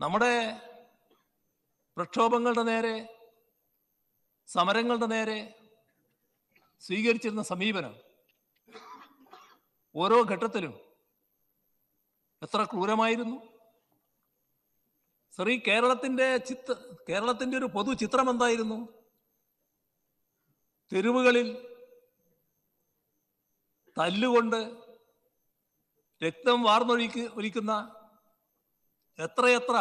നമ്മുടെ പ്രക്ഷോഭങ്ങളുടെ നേരെ സമരങ്ങളുടെ നേരെ സ്വീകരിച്ചിരുന്ന സമീപനം ഓരോ ഘട്ടത്തിലും എത്ര ക്രൂരമായിരുന്നു. ശ്രീ കേരളത്തിന്റെ ചിത്ര കേരളത്തിന്റെ ഒരു പൊതു ചിത്രം എന്തായിരുന്നു? തെരുവുകളിൽ തല്ലുകൊണ്ട് രക്തം വാർന്നൊഴിക്ക് ഒലിക്കുന്ന എത്രയെത്ര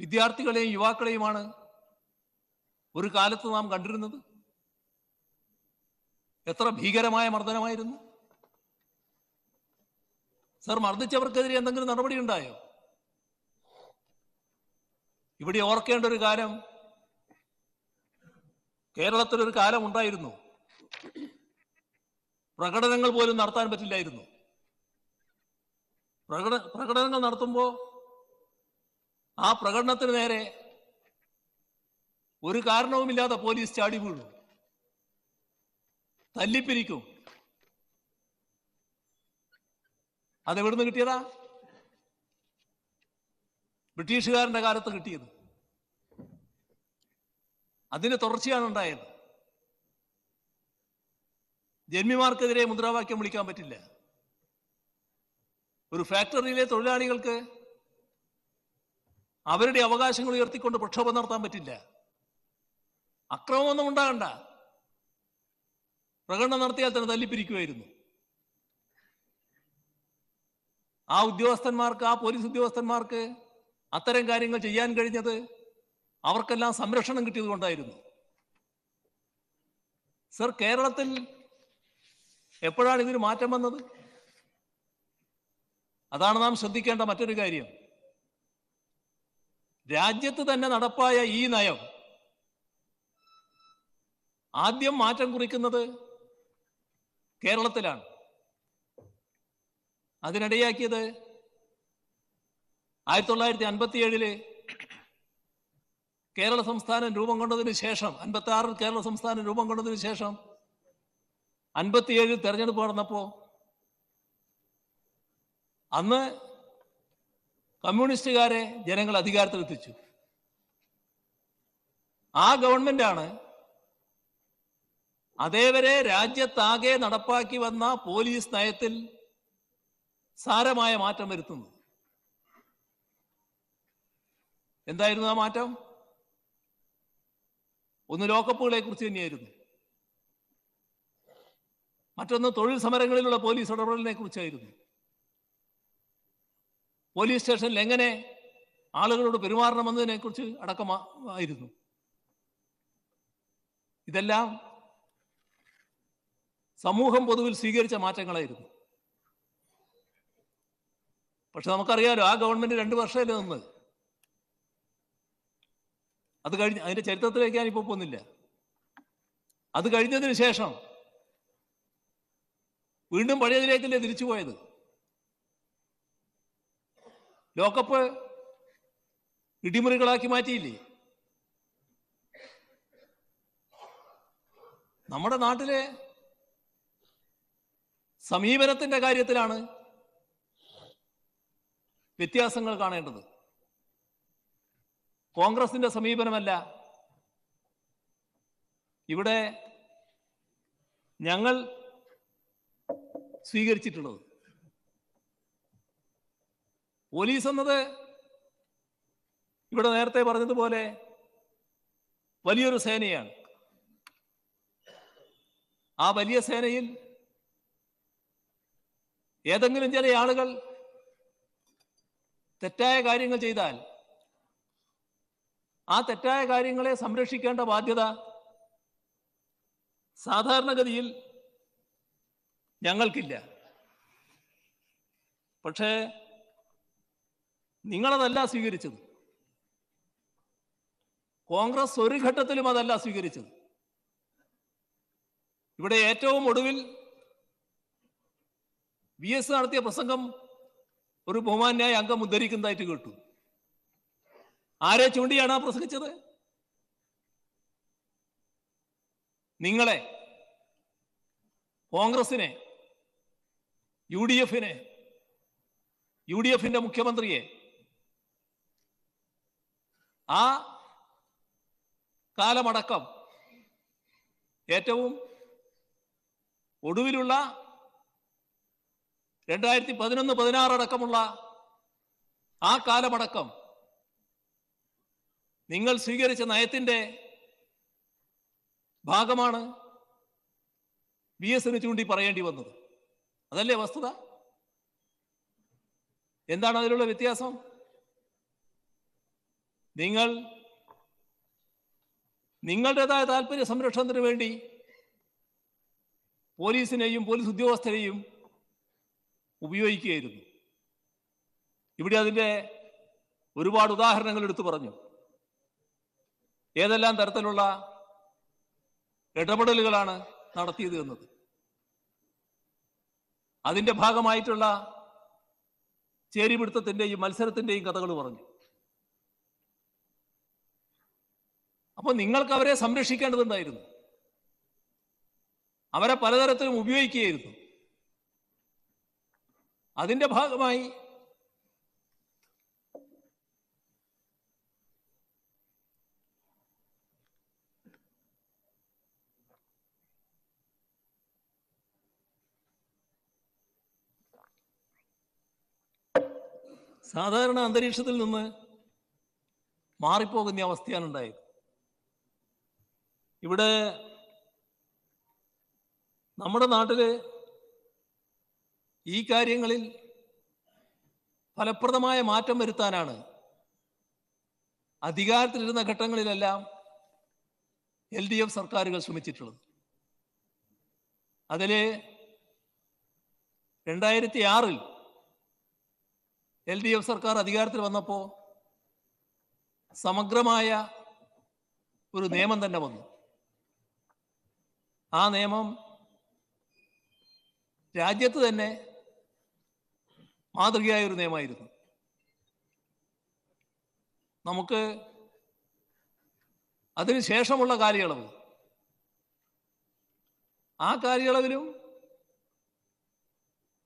വിദ്യാർത്ഥികളെയും യുവാക്കളെയുമാണ് ഒരു കാലത്ത് നാം കണ്ടിരുന്നത്? എത്ര ഭീകരമായ മർദ്ദനമായിരുന്നു? സർ മർദ്ദിച്ചവർക്കെതിരെ എന്തെങ്കിലും നടപടി ഉണ്ടായോ? ഇവിടെ ഓർക്കേണ്ട ഒരു കാലം കേരളത്തിലൊരു കാലം ഉണ്ടായിരുന്നു. പ്രകടനങ്ങൾ പോലും നടത്താൻ പറ്റില്ലായിരുന്നു. പ്രകട പ്രകടനങ്ങൾ നടത്തുമ്പോൾ ആ പ്രകടനത്തിന് നേരെ ഒരു കാരണവുമില്ലാതെ പോലീസ് ചാടി വീഴും. തല്ലിപ്പിരിക്കും. അതെവിടുന്ന് കിട്ടിയതാ? ബ്രിട്ടീഷുകാരന്റെ കാലത്ത് കിട്ടിയത്. അതിന് തുടർച്ചയാണ് ഉണ്ടായത്. ജന്മിമാർക്കെതിരെ മുദ്രാവാക്യം വിളിക്കാൻ പറ്റില്ല. ഒരു ഫാക്ടറിയിലെ തൊഴിലാളികൾക്ക് അവരുടെ അവകാശങ്ങൾ ഉയർത്തിക്കൊണ്ട് പ്രക്ഷോഭം നടത്താൻ പറ്റില്ല. അക്രമമൊന്നും ഉണ്ടാകണ്ട. പ്രകടനം നടത്തിയാൽ തന്നെ തല്ലിപ്പിരിക്കുമായിരുന്നു ആ ഉദ്യോഗസ്ഥന്മാർക്ക് ആ പോലീസ് ഉദ്യോഗസ്ഥന്മാർക്ക് അത്തരം കാര്യങ്ങൾ ചെയ്യാൻ കഴിഞ്ഞത് അവർക്കെല്ലാം സംരക്ഷണം കിട്ടിയത് കൊണ്ടായിരുന്നു. സർ കേരളത്തിൽ എപ്പോഴാണ് ഇതിന് മാറ്റം വന്നത്? അതാണ് നാം ശ്രദ്ധിക്കേണ്ട മറ്റൊരു കാര്യം. രാജ്യത്ത് തന്നെ നടപ്പായ ഈ നയം ആദ്യം മാറ്റം കുറിക്കുന്നത് കേരളത്തിലാണ്. അതിനിടയാക്കിയത് ആയിരത്തി തൊള്ളായിരത്തി അൻപത്തി ഏഴിൽ കേരള സംസ്ഥാനം രൂപം കൊണ്ടതിന് ശേഷം അൻപത്തി ആറിൽ കേരള സംസ്ഥാനം രൂപം കൊണ്ടതിന് ശേഷം അൻപത്തിയേഴിൽ തെരഞ്ഞെടുപ്പ് നടന്നപ്പോ അന്ന് കമ്മ്യൂണിസ്റ്റുകാരെ ജനങ്ങൾ അധികാരത്തിലെത്തിച്ചു. ആ ഗവൺമെന്റാണ് അതേവരെ രാജ്യത്താകെ നടപ്പാക്കി വന്ന പോലീസ് നയത്തിൽ സാരമായ മാറ്റം വരുത്തുന്നത്. എന്തായിരുന്നു ആ മാറ്റം? ഒന്ന് ലോക്കപ്പുകളെ കുറിച്ച് തന്നെയായിരുന്നു. മറ്റൊന്ന് തൊഴിൽ സമരങ്ങളിലുള്ള പോലീസ് ഇടപെടലിനെ കുറിച്ചായിരുന്നു. പോലീസ് സ്റ്റേഷനിൽ എങ്ങനെ ആളുകളോട് പെരുമാറണമെന്നതിനെ കുറിച്ച് അടക്കമായിരുന്നു ഇതെല്ലാം സമൂഹം പൊതുവിൽ സ്വീകരിച്ച മാറ്റങ്ങളായിരുന്നു. പക്ഷെ നമുക്കറിയാലോ ആ ഗവൺമെന്റ് രണ്ടു വർഷമല്ലേ നിന്നത് അത് കഴിഞ്ഞ് അതിന്റെ ചരിത്രത്തിലേക്ക് ഞാനിപ്പോ പോകുന്നില്ല. അത് കഴിഞ്ഞതിന് ശേഷം വീണ്ടും പഴയതിലേക്കല്ലേ തിരിച്ചു പോയത് ലോക്കപ്പ് ഇടിമുറികളാക്കി മാറ്റിയില്ലേ? നമ്മുടെ നാട്ടിലെ സമീപനത്തിന്റെ കാര്യത്തിലാണ് വ്യത്യാസങ്ങൾ കാണേണ്ടത്. കോൺഗ്രസിന്റെ സമീപനമല്ല. ഇവിടെ ഞങ്ങൾ സ്വീകരിച്ചിട്ടുള്ളത്. പോലീസ് എന്നത് ഇവിടെ നേരത്തെ പറഞ്ഞതുപോലെ വലിയൊരു സേനയാണ്. ആ വലിയ സേനയിൽ ഏതെങ്കിലും ചില ആളുകൾ തെറ്റായ കാര്യങ്ങൾ ചെയ്താൽ ആ തെറ്റായ കാര്യങ്ങളെ സംരക്ഷിക്കേണ്ട ബാധ്യത സാധാരണഗതിയിൽ ഞങ്ങൾക്കില്ല. പക്ഷേ നിങ്ങളതല്ല സ്വീകരിച്ചത്. കോൺഗ്രസ് ഒരു ഘട്ടത്തിലും അതല്ല സ്വീകരിച്ചത്. ഇവിടെ ഏറ്റവും ഒടുവിൽ വി എസ് നടത്തിയ പ്രസംഗം ഒരു ബഹുമാന്യായ അംഗം ഉദ്ധരിക്കുന്നതായിട്ട് കേട്ടു. ആരെ ചൂണ്ടിയാണ് ആ പ്രസംഗിച്ചത്? നിങ്ങളെ കോൺഗ്രസിനെ യു ഡി എഫിനെ യു ഡി എഫിന്റെ മുഖ്യമന്ത്രിയെ ആ കാലമടക്കം ഏറ്റവും ഒടുവിലുള്ള രണ്ടായിരത്തി പതിനൊന്ന് പതിനാറ് അടക്കമുള്ള ആ കാലമടക്കം നിങ്ങൾ സ്വീകരിച്ച നയത്തിന്റെ ഭാഗമാണ് ബി എന് ചൂണ്ടി പറയേണ്ടി വന്നത്. അതല്ലേ വസ്തുത? എന്താണ് അതിലുള്ള വ്യത്യാസം? നിങ്ങൾ നിങ്ങളുടേതായ താല്പര്യ സംരക്ഷണത്തിന് വേണ്ടി പോലീസിനെയും പോലീസ് ഉദ്യോഗസ്ഥരെയും ഉപയോഗിക്കുകയായിരുന്നു. ഇവിടെ അതിന്റെ ഒരുപാട് ഉദാഹരണങ്ങൾ എടുത്തു പറഞ്ഞു. ഏതെല്ലാം തരത്തിലുള്ള ഇടപെടലുകളാണ് നടത്തിയത് എന്നത്. അതിന്റെ ഭാഗമായിട്ടുള്ള ചേരിപിടുത്തത്തിന്റെയും മത്സരത്തിന്റെയും കഥകൾ പറഞ്ഞു. അപ്പൊ നിങ്ങൾക്ക് അവരെ സംരക്ഷിക്കേണ്ടതുണ്ടായിരുന്നു. അവരെ പലതരത്തിലും ഉപയോഗിക്കുകയായിരുന്നു. അതിന്റെ ഭാഗമായി സാധാരണ അന്തരീക്ഷത്തിൽ നിന്ന് മാറിപ്പോകുന്ന അവസ്ഥയാണ് ഉണ്ടായത്. ഇവിടെ നമ്മുടെ നാട്ടിൽ ഈ കാര്യങ്ങളിൽ ഫലപ്രദമായ മാറ്റം വരുത്താനാണ് അധികാരത്തിലിരുന്ന ഘട്ടങ്ങളിലെല്ലാം എൽ ഡി എഫ് സർക്കാരുകൾ ശ്രമിച്ചിട്ടുള്ളത്. അതിൽ രണ്ടായിരത്തി ആറിൽ എൽ ഡി എഫ് സർക്കാർ അധികാരത്തിൽ വന്നപ്പോൾ സമഗ്രമായ ഒരു നിയമം തന്നെ വന്നു. ആ നിയമം രാജ്യത്ത് തന്നെ മാതൃകയായ ഒരു നിയമമായിരുന്നു. നമുക്ക് അതിനുശേഷമുള്ള കാലയളവ് ആ കാലയളവിലും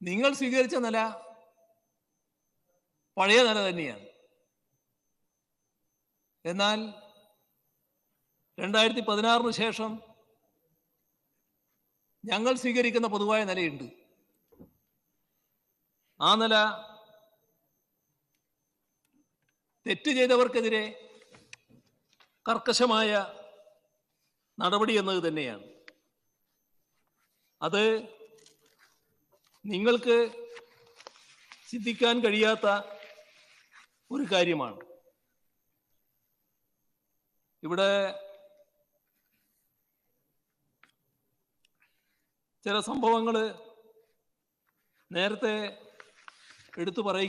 നിങ്ങൾ സ്വീകരിച്ച നില പഴയ നില തന്നെയാണ്. എന്നാൽ രണ്ടായിരത്തി പതിനാറിന് ശേഷം ഞങ്ങൾ സ്വീകരിക്കുന്ന പൊതുവായ നിലയുണ്ട്. ആ നില തെറ്റ് ചെയ്തവർക്കെതിരെ കർക്കശമായ നടപടി എന്നത് തന്നെയാണ്. അത് നിങ്ങൾക്ക് ചിന്തിക്കാൻ കഴിയാത്ത ഒരു കാര്യമാണ്. ഇവിടെ ചില സംഭവങ്ങൾ നേരത്തെ എടുത്തു പറയും